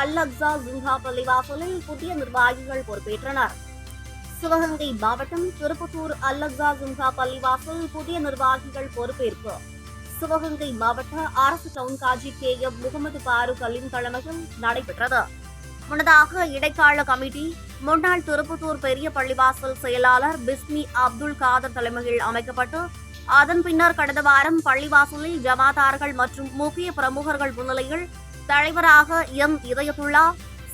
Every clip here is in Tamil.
அல் அக்ஸா ஜுங்கா பள்ளிவாசலில் புதிய நிர்வாகிகள் பொறுப்பேற்றனர். சிவகங்கை மாவட்டம் திருப்பத்தூர் அல் அக்ஸா பள்ளிவாசல் புதிய நிர்வாகிகள் பொறுப்பேற்பு. சிவகங்கை மாவட்ட அரசு டவுன் காஜி கே. எம். முகமது பாருக் அலின் தலைமையில் நடைபெற்றது. முன்னதாக இடைக்கால கமிட்டி முன்னாள் திருப்பத்தூர் பெரிய பள்ளிவாசல் செயலாளர் பிஸ்மி அப்துல் காதர் தலைமையில் அமைக்கப்பட்டு அதன் பின்னர் கடந்த வாரம் பள்ளிவாசலில் ஜமாதார்கள் மற்றும் முக்கிய பிரமுகர்கள் முன்னிலையில் தலைவராக எம். இதயத்துல்லா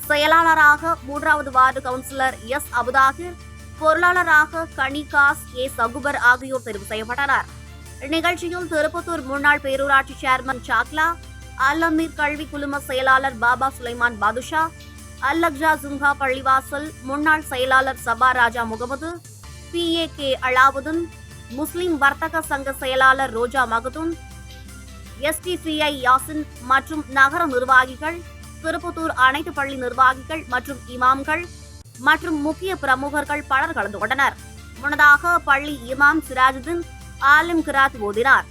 செயலாளராக மூன்றாவது வார்டு கவுன்சிலர் எஸ். அபுதாகிர் பொருளாளராக கனிகாஸ் ஏ. சகுபர் ஆகியோர் தெரிவு செய்யப்பட்டனர். நிகழ்ச்சியில் திருப்பத்தூர் முன்னாள் பேரூராட்சி சேர்மன் சாக்லா அல் அமீர் கல்வி குழும செயலாளர் பாபா சுலைமான் பாதுஷா அல் அக்ஜா ஜுங்கா பள்ளிவாசல் முன்னாள் செயலாளர் Saba Raja Mohammed P. A. K. Alavudeen முஸ்லிம் வர்த்தக சங்க செயலாளர் ரோஜா மகதுன் எஸ்டிசிஐ யாசின் மற்றும் நகர நிர்வாகிகள் திருப்புத்தூர் அனைத்து பள்ளி நிர்வாகிகள் மற்றும் இமாம்கள் மற்றும் முக்கிய பிரமுகர்கள் பலர் கலந்து கொண்டனர். முன்னதாக பள்ளி இமாம் சிராஜுதீன் ஆலிம் கிராத் ஓதினார்.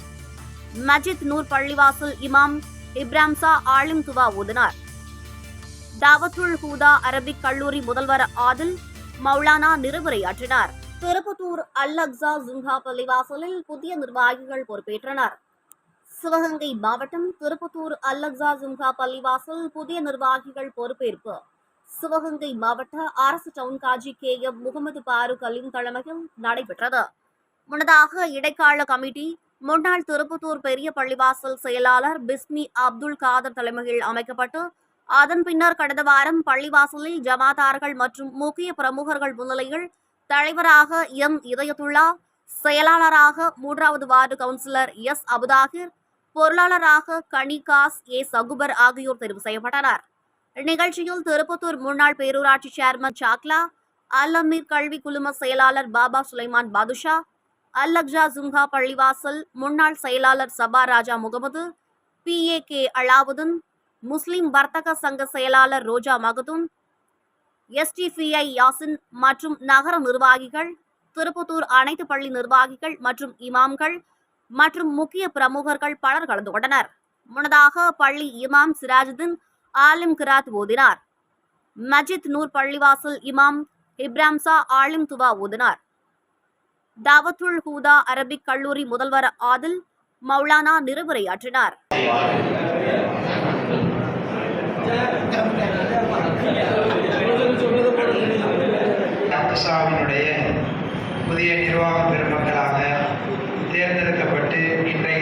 மஜித் நூர் பள்ளிவாசல் இமாம் இப்ராம்சா ஆலிம் துவா ஓதினார். தாவத்துல் ஹூதா அரபிக் கல்லூரி முதல்வர் ஆதில் மௌலானா நிறுவுரையாற்றினார் திருப்பத்தூர் அல் அக்சா ஜுங்கா பள்ளிவாசலில் புதிய நிர்வாகிகள் பொறுப்பேற்றனர். சிவகங்கை மாவட்டம் திருப்பத்தூர் அல் ஜும்கா பள்ளிவாசல் புதிய நிர்வாகிகள் பொறுப்பேற்பு. சிவகங்கை மாவட்ட அரசு டவுன் காஜி கே எம் முகமது பாருக் அலிம் தலைமையில் நடைபெற்றது. முன்னதாக இடைக்கால கமிட்டி முன்னாள் திருப்பத்தூர் பெரிய பள்ளிவாசல் செயலாளர் பிஸ்மி அப்துல் காதர் தலைமையில் அமைக்கப்பட்டு அதன் பின்னர் கடந்த வாரம் பள்ளிவாசலில் ஜமாதார்கள் மற்றும் முக்கிய பிரமுகர்கள் முன்னிலையில் தலைவராக எம். இதயத்துல்லா செயலாளராக மூன்றாவது வார்டு கவுன்சிலர் எஸ். அபுதாகிர் பொருளாளராக கனிகாஸ் ஏ. சகுபர் ஆகியோர் தெரிவு செய்யப்பட்டனர். இந்நிகழ்ச்சியில் திருப்பத்தூர் முன்னாள் பேரூராட்சி சேர்மன் சாக்லா அல் அமீர் கல்வி குழும செயலாளர் பாபா சுலைமான் பாதுஷா அல் அக்ஜா ஜுங்கா பள்ளிவாசல் முன்னாள் செயலாளர் Saba Raja Mohammed P. A. K. Alavudeen முஸ்லிம் வர்த்தக சங்க செயலாளர் ரோஜா மகதுன் எஸ்டிபிஐ யாசின் மற்றும் நகர நிர்வாகிகள் திருப்பத்தூர் அனைத்து பள்ளி நிர்வாகிகள் மற்றும் இமாம்கள் மற்றும் முக்கிய பிரமுகர்கள் பலர் கலந்து கொண்டனர். முன்னதாக பள்ளி இமாம் சிராஜுதீன் ஆலிம் கிராத் ஓதினார். மஜித் நூர் பள்ளிவாசல் இமாம் இப்ராம்சா ஆலிம் துவா ஓதினார். தாவத்துல் ஹூதா அரபிக் கல்லூரி முதல்வர் ஆதில் மௌலானா நிறுவுரையாற்றினார். புதிய நிர்வாக பெருமக்களாக தேர்ந்தெடுக்கப்பட்டு இன்றைய